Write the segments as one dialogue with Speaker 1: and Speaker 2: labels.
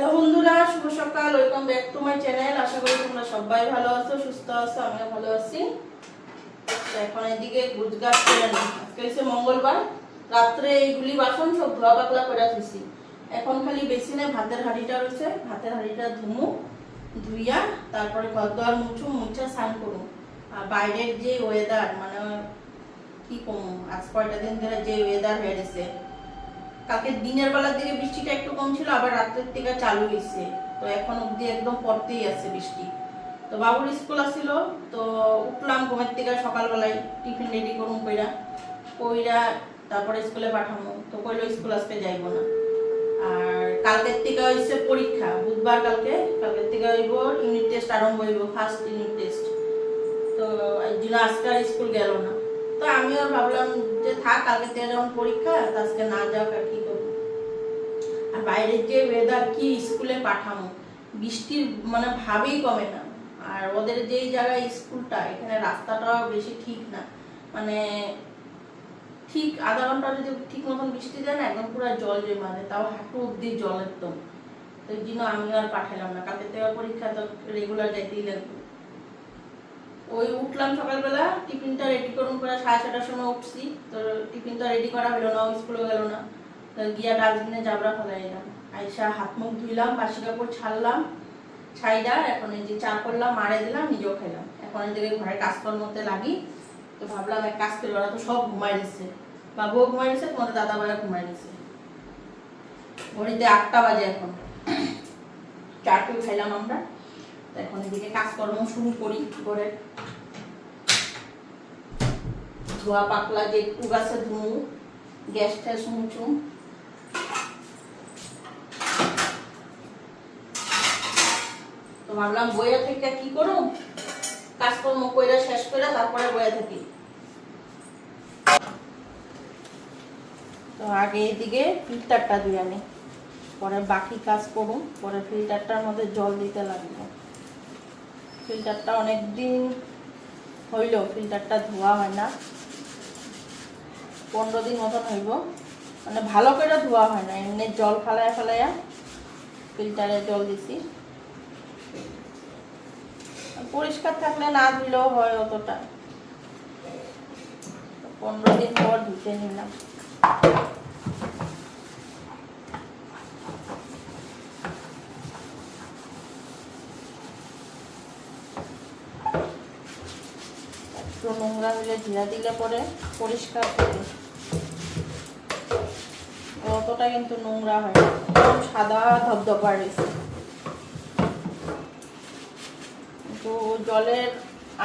Speaker 1: Hello বন্ধুরা, শুভ সকাল। Welcome back to my channel আশা করি তোমরা সবাই ভালো আছো, সুস্থ আছো, আমিও ভালো আছি। এখন এদিকে গুজগাছ করে নিই। আজকে হচ্ছে মঙ্গলবার। রাত্রে এইগুলি বাসন সব ধোয়া পাতলা করে দিছি এখন খালি বেশি বেসিনে ভাতের হাঁড়িটা রয়েছে। ভাতের হাঁড়িটা ধুমু, ধুইয়া তারপরে ঘর দোয়ার মুছু মুছা স্নান করুন আর বাইরের যে ওয়েদার মানে কি কম, আজ কয়টা দিন ধরে যে ওয়েদার হয়ে গেছে। কালকে দিনের বেলার দিকে বৃষ্টিটা একটু কম ছিল, আবার রাত্রের থেকে চালু হয়েছে। তো এখন অব্দি একদম পড়তেই আছে বৃষ্টি। তো বাবুর স্কুল আসছিল তো উঠলাম ঘুমের থেকে সকালবেলায়, টিফিন রেডি করুন কইরা। কইরা তারপরে স্কুলে পাঠাবো তো কইলো স্কুল আজকে যাইবো না। আর কালকের থেকে হয়েছে পরীক্ষা, বুধবার কালকে। কালকের থেকে হইব ইউনিট টেস্ট আরম্ভ হইব ফার্স্ট ইউনিট টেস্ট তো আজকে আর স্কুল গেল না। তো আমিও ভাবলাম যে থাক, কালকে থেকে যখন পরীক্ষা তো আজকে না যাক আর কি করব আর বাইরের যে ওয়েদার কি স্কুলে পাঠামো বৃষ্টির মানে ভাবেই কমে না। আর ওদের যেই জায়গায় স্কুলটা, এখানে রাস্তাটাও বেশি ঠিক না। মানে ঠিক আধা ঘণ্টা যদি ঠিক মতন বৃষ্টি দেয় না, একদম পুরো জল জমে মানে তাও হাঁটু অব্দি জল একদম। তো এই জন্য আমি আর পাঠালাম না। কালকে থেকে পরীক্ষা তো রেগুলার যাইতেই লাগবে। ওই উঠলাম সকালবেলা, টিফিনটা রেডি করুন করে সাড়ে ছটার সময় উঠছি। তো টিফিনটা রেডি করা হলো না স্কুলে গেল না। গিয়া ডাস্টবিনে জাবরা ফেলাই এলাম আইসা হাত মুখ ধুইলাম, বাসি কাপড় ছাড়লাম, ছাইডা এখন এই যে চা করলাম, মারে দিলাম, নিজেও খেলাম এখন এই দিকে ঘরে কাজকর্মতে লাগি। তো ভাবলাম এক কাজ করি, ওরা তো সব ঘুমাই দিচ্ছে বাবুও ঘুমাই দিচ্ছে তোমাদের দাদা ভাইয়া ঘুমাই দিচ্ছে ঘড়িতে আটটা বাজে এখন। চারটে খাইলাম আমরা। এখন এদিকে কাজকর্ম শুরু করি করে? ধোয়া পাকলা যে একটু গাছে ধুমু, গ্যাস ট্যাস মুছু। তো ভাবলাম বইয়া থেকে কি করো? কাজকর্ম কইরা শেষ করে তারপরে বইয়া থাকি। তো আগে এদিকে ফিল্টারটা দিই আমি। পরে বাকি কাজ করুন পরে ফিল্টারটার মধ্যে জল দিতে লাগবে ফিল্টারটা অনেক দিন হইল ফিল্টারটা ধোয়া হয় না। পনেরো দিন মতন হইব। মানে ভালো করে ধোয়া হয় না, এমনি জল ফালাইয়া ফালাইয়া ফিল্টারে জল দিছি। পরিষ্কার থাকলে না ধুলেও হয় অতটা। পনেরো দিন পর ধুতে নিলাম একটু নোংরা হলে ঝিরা দিলে পরে পরিষ্কার করে অতটা কিন্তু নোংরা হয় সাদা ধবধবা রয়েছে। কিন্তু জলের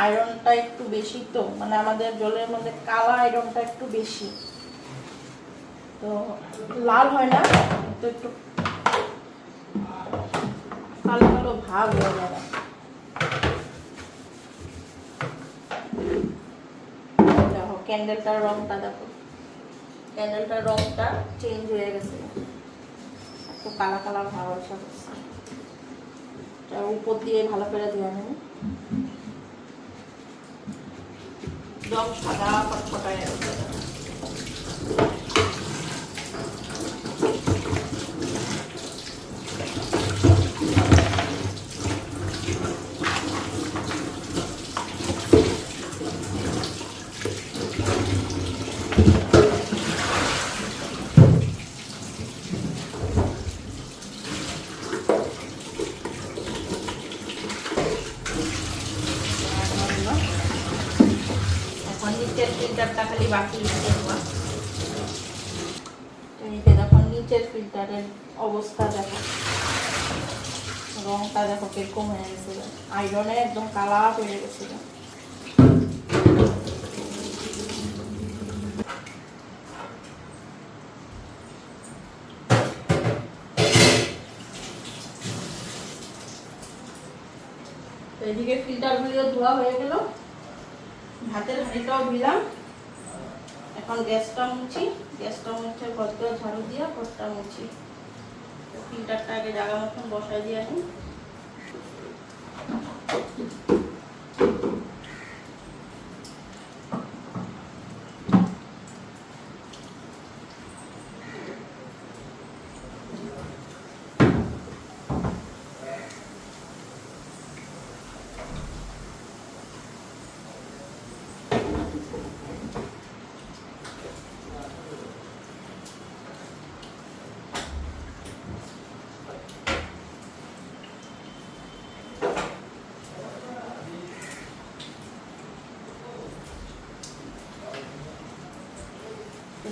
Speaker 1: আয়রনটা একটু বেশি তো মানে আমাদের জলের মধ্যে কালা আয়রনটা একটু বেশি। তো লাল হয় না, তো একটু কালো কালো ভাব হয়ে যাবে দেখো ক্যান্ডেলটার রংটা দেখো। ক্যান্ডেলটার রংটা চেঞ্জ হয়ে গেছে। একটু কালা কালা ভাব আসা উপর দিয়ে ভালো করে দিয়ে নেব। একদম সাদা ফটফটায় আছে এখন নিচের ফিল্টারটা খালি বাকি আছে তোমার এই যে দেখো নিচের ফিল্টারের অবস্থা দেখো কীরকম হয়ে গেছে আয়রনে একদম কালা হয়ে গেছিল এদিকে ফিল্টারগুলিও ধোয়া হয়ে গেল ভাতের হাঁড়িটাও দিলাম এখন গ্যাসটা মুছি গ্যাসটা মুছে গদ্দ ঝাড়ু দিয়ে ঘরটা মুছি ফিল্টারটা আগে জায়গা মতন বসাই দিয়ে নিই Thank you.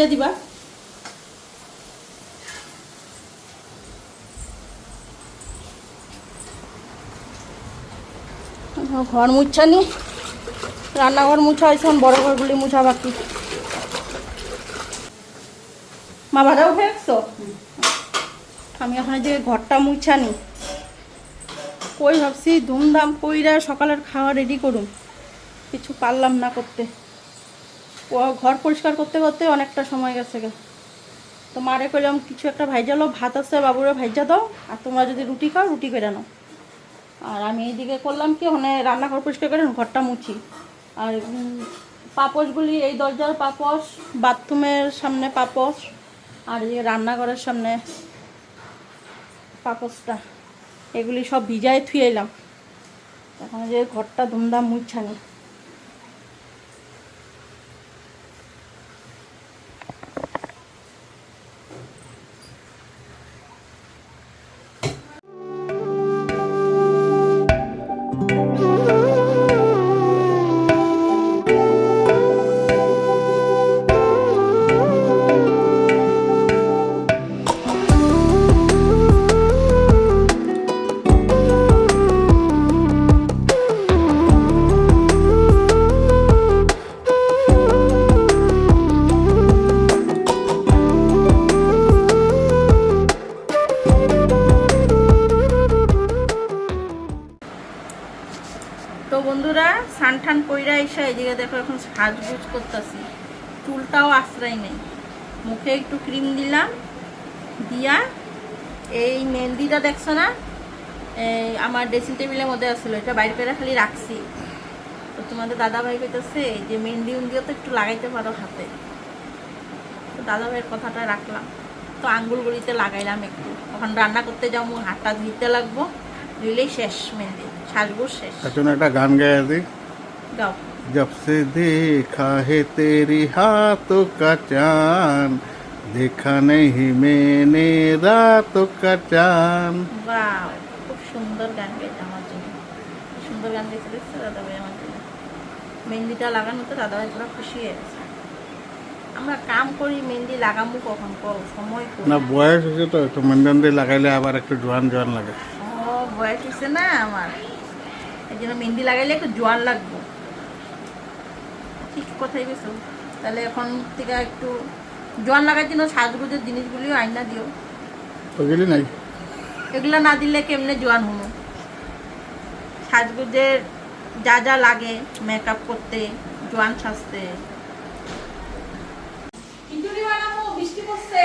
Speaker 1: দিয়ে দিবা। ঘর মুছা নি। রান্নাঘর মুছা হয়েছে বড় ঘরগুলি মুছা বাকি। মা ভাজা উঠে আমি এই যে ঘরটা মুছা নি। কই ভাবছি, ধুমধাম কইরা সকালের খাওয়া রেডি করুম। কিছু পারলাম না করতে। ঘর পরিষ্কার করতে করতে অনেকটা সময় গেছে তো মারে কইলাম কিছু একটা ভাইজালো ভাত আছে বাবুরে ভাইজা দাও আর তোমরা যদি রুটি খাও রুটি করে নাও। আর আমি এইদিকে করলাম কি ওখানে রান্নাঘর পরিষ্কার করে ঘরটা মুছি। আর উম, পাপোশগুলি এই দরজার পাপোশ বাথরুমের সামনে পাপোশ আর এই রান্নাঘরের সামনে পাপোশটা এগুলি সব ভিজায় থুয়ে এলাম। এখন যে ঘরটা ধুমধাম মুছানি। বন্ধুরা, সানঠান কইরা এসে এদিকে দেখো এখন সাজগুজ করতেছি। চুলটাও আশ্রয় নেই। মুখে একটু ক্রিম দিলাম, দিয়া এই মেহেন্দিটা দেখছ না? এই আমার ড্রেসিং টেবিলের মধ্যে আসলো, এটা বাইরে করে খালি রাখছি। তো তোমাদের দাদা ভাই কইতেছে, এই যে মেহেন্দি উন্দিও তো একটু লাগাইতে পারো হাতে। তো দাদা ভাইয়ের কথাটা রাখলাম। তো আঙ্গুলগুলিতে লাগাইলাম একটু। তখন রান্না করতে যাব, হাতটা ধুইতে লাগবো, ধুইলেই শেষ মেহেন্দি। সাজগো শেষ
Speaker 2: তার জন্য একটা গান গায়ে দিই
Speaker 1: গাও
Speaker 2: जब से देखा है तेरी हाथों का चांद देखा नहीं मैंने रातों का चांद
Speaker 1: বাও খুব সুন্দর গান গেয়েছে আমার জন্য কি সুন্দর গান গেয়েছে দেখছো দাদাভাই আমার জন্য মেহেন্দিটা লাগানো তো দাদাভাই পুরো খুশি হয়ে গেছে আমরা কাম করি মেহেন্দি লাগামু কখন করো সময় করি
Speaker 2: না বয়স হয়েছে তো একটু মেনদান্দি লাগাইলে আবার একটু জোয়ান জোয়ান লাগে
Speaker 1: ও বয়স হচ্ছে না আমার এই জন্য মেহেন্দি লাগাইলে একটু জোয়ান লাগবে। ঠিক কথাই গেছো তাহলে এখন থেকে একটু জোয়ান লাগার জন্য সাজগুজের জিনিসগুলিও আইনা দিও।
Speaker 2: বুঝলি নাই?
Speaker 1: এগুলো না দিলে কেমনে জোয়ান হলো সাজগুজের যা যা লাগে মেকআপ করতে জোয়ান সাজতে। খিচুড়ি বানাবো বৃষ্টি পড়ছে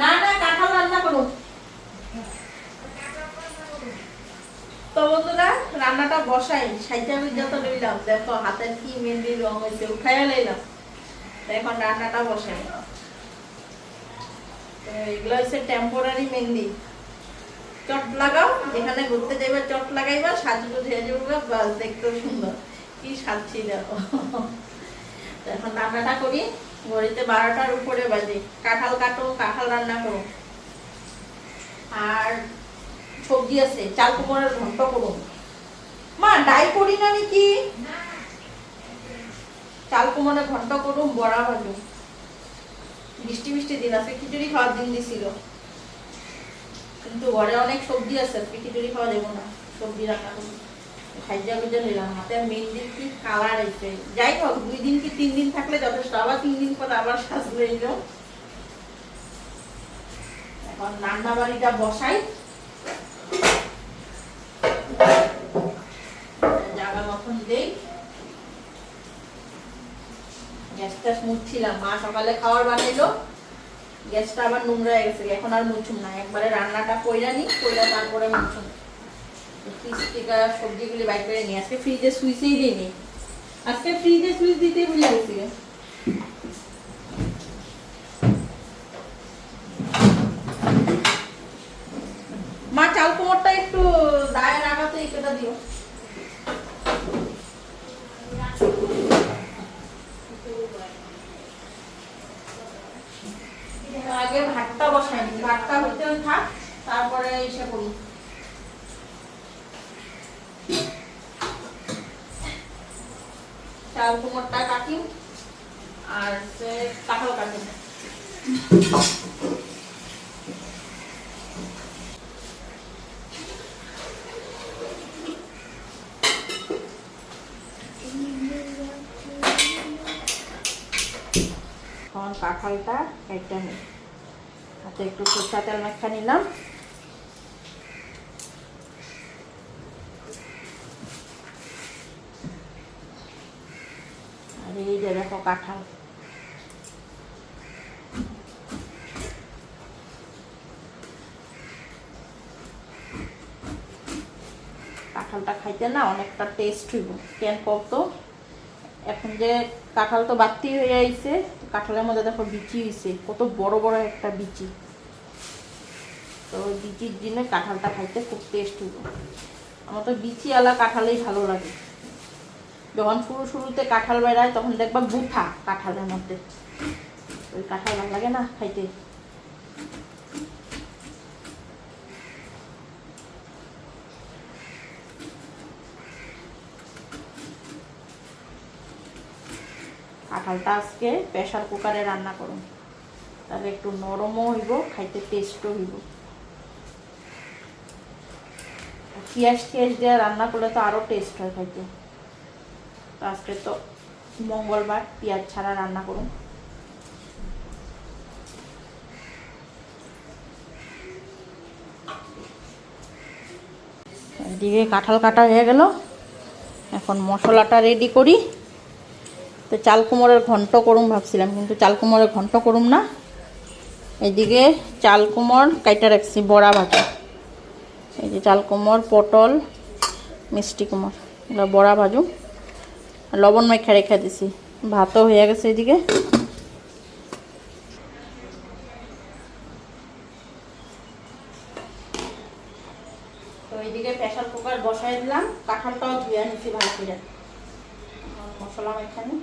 Speaker 1: না না কাঁঠাল রান্না করুন তো বন্ধুরা বসাই সাইজা আমি যত লইলাম দেখো হাতের কি মেহেন্দির রং হয়েছে উঠাইয়া লইলাম এখন রান্নাটা বসাই তো এগুলো হচ্ছে টেম্পোরারি মেহেন্দি চট লাগাও যেখানে ঘুরতে যাইবা চট লাগাইবা সাজগো ধুয়ে যাবে বাস দেখতেও সুন্দর কি সাজছি দেখো এখন রান্নাটা করি ঘড়িতে বারোটার উপরে বাজে কাঁঠাল কাটো কাঁঠাল রান্না করো আর সবজি আছে, চাল কুমড়ের ঘন্ট করুন মা ডাই করি না নাকি? চাল কুমড়ের ঘন্ট করুন বড়া ভাজু বৃষ্টি বৃষ্টি দিন আছে, খিচুড়ি খাওয়ার দিন দিছিল। কিন্তু ঘরে অনেক সবজি আছে খিচুড়ি খাওয়া যাব না। সবজি রান্না করুন খাইজা নিলাম হাতে মেহেন্দির কি কালার যাই হোক, দুই দিন কি তিন দিন থাকলে যথেষ্ট, আবার তিন দিন পরে আবার সাজলে এখন রান্না বাড়িটা বসাই। গ্যাসটা মুছছিলাম, মা সকালে খাবার বানাইলো। গ্যাসটা আবার নোংরা হয়ে গেছে, এখন আর মুছুম না। একবারে রান্নাটা কইরা নি কইরা তারপরে মুছুম। ফ্রিজ থেকে সবজিগুলি বাইর করে নিই আজকে ফ্রিজে সুইচেই দিইনি। আজকে ফ্রিজে সুইচ দিতেই ভুলে গেছি গে। মা চাল কুমড়টা একটু দায়ে রাখাতে এটা দিও আগে ভাতটা বসাই নি ভাতটা হইতে থাক তারপরে এসে করি চাল কুমড়টা কাটি আর সে কাঁঠাল কাটি এখন কাঁঠালটা কেটে নিই হাতে একটু সরষা তেল মেখা নিলাম। আর এই যে দেখো কাঁঠাল। কাঁঠালটা খাইতে না অনেকটা টেস্ট হইব। কেন কত এখন যে কাঁঠাল তো বাড়তি হয়ে আইছে কাঁঠালের মধ্যে দেখো বিচি হয়েছে কত বড় বড় একটা বিচি। তো বিচির জন্য কাঁঠালটা খাইতে খুব টেস্ট হইব। আমার তো বিচি আলা কাঁঠালেই ভালো লাগে। যখন শুরু শুরুতে কাঁঠাল বেড়ায়, তখন দেখবা বুথা কাঁঠালের মধ্যে। ওই কাঁঠাল ভালো লাগে না খাইতে? কাঁঠালটা আজকে প্রেশার কুকারে রান্না করুন। তাহলে একটু নরমও হইব, খাইতে টেস্টও হইব। পিঁয়াজ টিয়াজ দিয়ে রান্না করলে তো আরও টেস্ট হয় খাইতে। তো আজকে তো মঙ্গলবার, পেঁয়াজ ছাড়া রান্না করুন। দিকে কাঁঠাল কাটা হয়ে গেল। এখন মশলাটা রেডি করি। তো চাল কুমড়ের ঘন্ট করুম ভাবছিলাম, কিন্তু চাল কুমড়ের ঘন্ট করুম না। এদিকে চাল কুমড় কাইটা রাখছি, বড়া ভাজা। এই যে চাল কুমড় পটল, মিষ্টি কুমড় এগুলো বড়া আর লবণ মেখে রেখে দিছি। ভাতও হয়ে গেছে এদিকে তো এইদিকে প্রেশার কুকার বসাই দিলাম কাঁঠালটাও ধুয়ে নিচ্ছি ভালো করে আর মশলা এখানে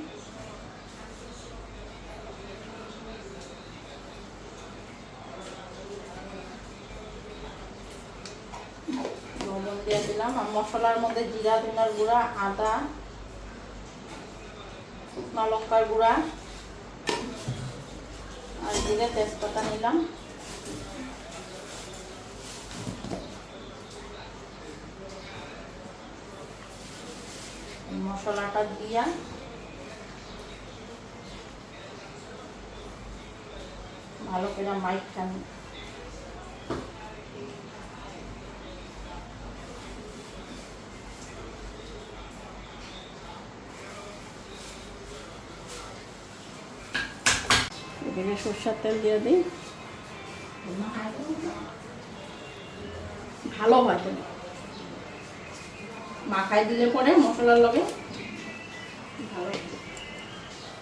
Speaker 1: লবণ দিয়ে দিলাম আর মশলার মধ্যে জিরা ধনার গুঁড়া, আদা, শুকনো লঙ্কার গুঁড়া, আর জিরে তেজপাতা নিলাম। মশলাটা দিয়া ভালো করে মাইক খানি এদিকে সরষের তেল দিয়ে দিই। ভালো হয় তো। মাখাই দিলে পরে মশলার লগে ভালো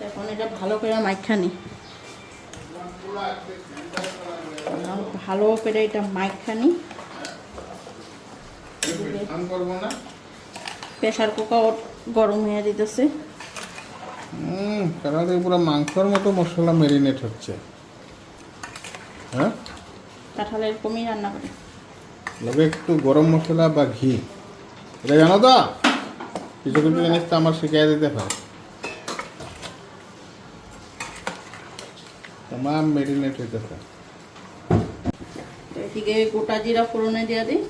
Speaker 1: এখন এটা ভালো করে মাইখানি ভালো করে এটা মাইখানি প্রেশার কুকার গরম হয়ে দিতেছে
Speaker 2: হুম কারণ পুরো মাংসর মতো মশলা মেরিনেট হচ্ছে। হ্যাঁ?
Speaker 1: কাঁঠালের কমই রান্না করে।
Speaker 2: লগে একটু গরম মশলা বা ঘি। এটা জানো তো? কিছু কিছু জিনিস তো আমার শিখিয়ে দিতে তোমার মেরিনেট হইতে হয়
Speaker 1: তো এদিকে গোটা জিরা ফোড়নে দিয়ে দিই।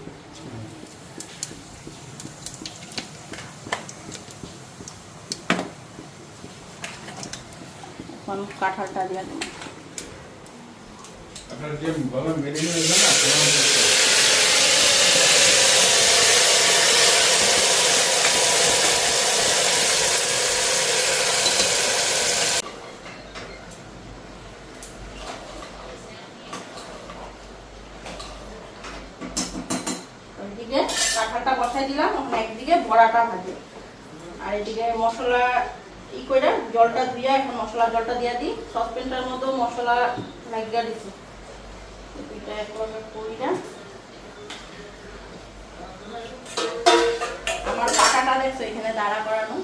Speaker 1: এখন কাঁঠালটা দিয়ে ওইদিকে কাঁঠালটা বসাই দিলাম এখন একদিকে বড়াটা ভাজে। আর এদিকে মশলা ই করে জলটা ধুইয়া, এখন মশলা জলটা দিয়া দিই। সসপ্যানটার মতো মশলা লাগিয়ে দিছি। আমার পাটাটা দেখছ, এখানে দাঁড়া করানো।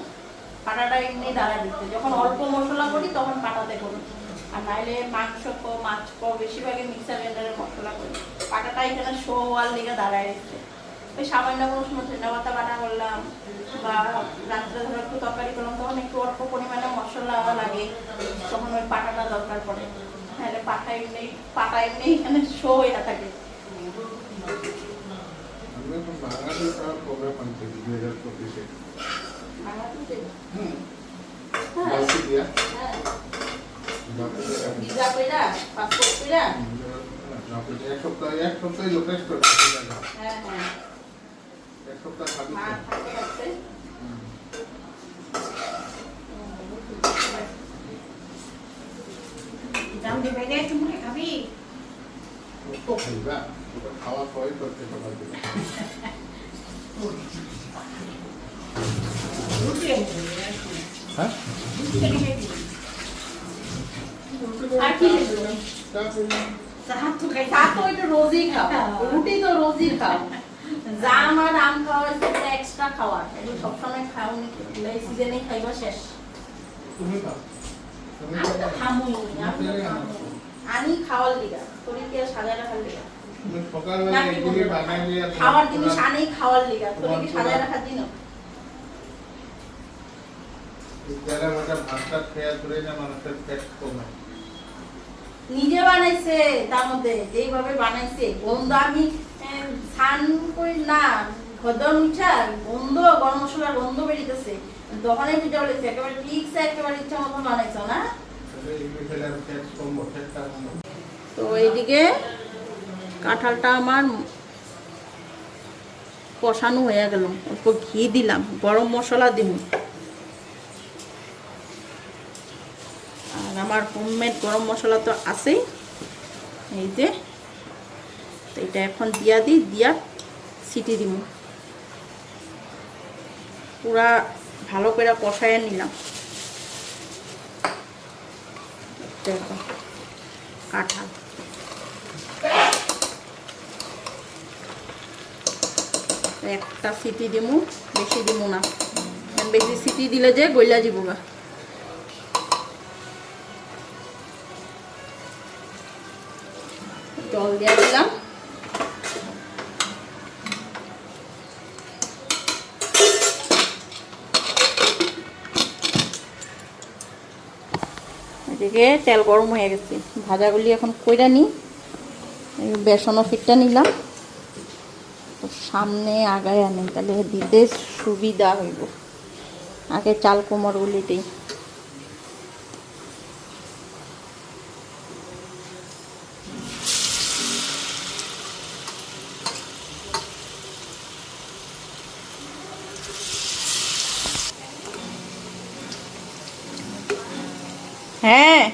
Speaker 1: পাটাটা এমনি দাঁড়া দিচ্ছে। যখন অল্প মশলা করি, তখন পাটাতে করি। আর নাইলে মাংস কো মাছ কো বেশিরভাগই মিক্সার গ্রাইন্ডারে মশলা করি। পাটাটা এখানে শো ওয়াল দিকে দাঁড়ায় রেখেছে ওই সামান্য কোনো ধনে পাতা বাটা করলাম। বা রাত্রে ধরো একটু তরকারি করলাম তখন একটু অল্প পরিমাণে মশলা লাগে তখন ওই পাটাটা দরকার পড়ে। তাহলে পাটা এমনি পাটা এমনি এখানে শো হয়ে থাকে। হ্যাঁ হ্যাঁ।
Speaker 2: এক সপ্তাহ এক সপ্তাহে যথেষ্ট
Speaker 1: হ্যাঁ হ্যাঁ
Speaker 2: এক সপ্তাহ খাওয়া পরে করতে পারবা হ্যাঁ?
Speaker 1: আর কি নেবে?
Speaker 3: সাহায্য খাই।
Speaker 1: চা তো রোজই খাও। রুটি তো রোজই খাও। জাম আর আম খাওয়া সেটা এক্সট্রা খাওয়া। এগুলো সবসময় খাওনি এই সিজনে খাইবা শেষ।
Speaker 2: তুমি খাও।
Speaker 1: আমি
Speaker 2: খাও।
Speaker 1: খাওয়ার লিগা শরীরকে সাজায় রাখার লিগা। খাওয়ার জিনিস খাওয়ার লিগা শরীরকে সাজায় নিজে বানাইছে তার মধ্যে যেইভাবে বানাইছে গন্ধ আমি স্নান করি না ঘদর উঠা গন্ধ গরম মশলার গন্ধ বেরিতেছে। দোকানে বুঝা বলেছে, একেবারে ঠিকছে একেবারে ইচ্ছা মতো বানাইছো, না? তো এইদিকে কাঁঠালটা আমার কষানো হয়ে গেল। অল্প ঘি দিলাম, গরম মশলা দিব। আর আমার হোমমেড গরম মশলা তো আছেই। এই যে তো এটা এখন দিয়া দিই, দিয়া সিটি দিব পুরা ভালো করে কষায় নিলাম। কাঁঠাল। একটা সিটি দিমু, বেশি দিমু না। বেশি সিটি দিলে যে গইলা যাব গা জল দিয়ে দিলাম। এদিকে তেল গরম হয়ে গেছে। ভাজাগুলি এখন কইরা নি। বেসনও ফিটটা নিলাম। সামনে আগায় আনি তাহলে দিতে সুবিধা হইব। আগে চাল কোমরগুলি দিই হ্যাঁ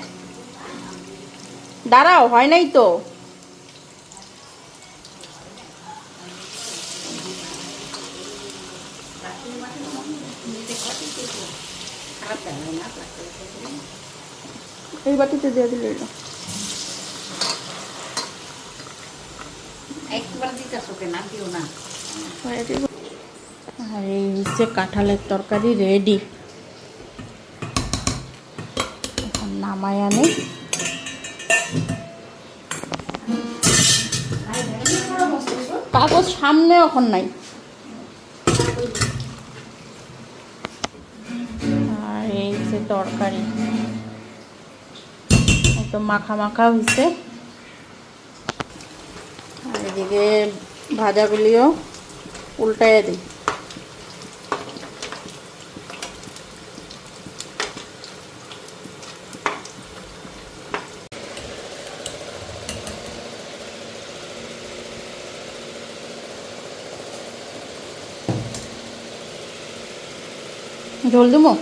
Speaker 1: দাঁড়াও হয় নাই তো। এই বাটিতে দিয়ে দিলে। আর এই হচ্ছে কাঁঠালের তরকারি রেডি কাগজ সামনে এখন নাই। আর এই যে তরকারি। একদম মাখা মাখা হয়েছে আর এদিকে ভাজাগুলিও উল্টাইয়া দিই। ঝোল দেবো?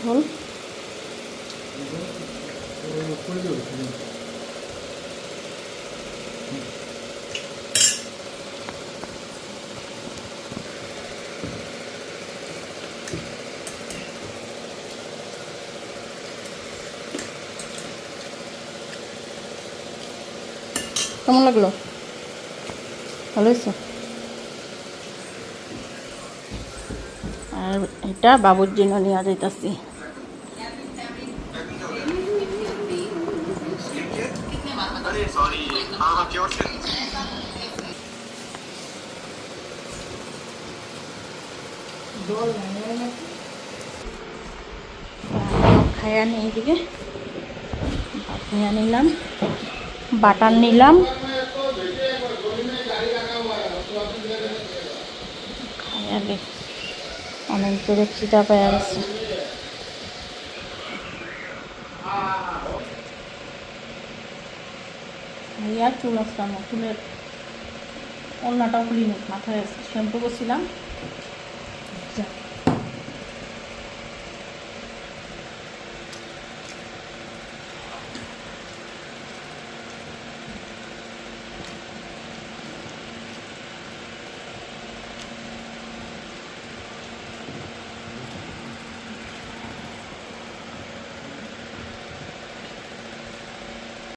Speaker 1: ঝোল? কেমন লাগল? ভালো হয়েছে? দুধটা বাবুর জন্য নেওয়া যাইতাছি। খায়া নিয়ে দিকে নিলাম বাটার নিলাম। অনেক দূরে খিদা পেয়ে গেছে। ভাইয়া চুল আসলাম চুলের ওলনাটাও খুলিনি মাথায় শ্যাম্পু করছিলাম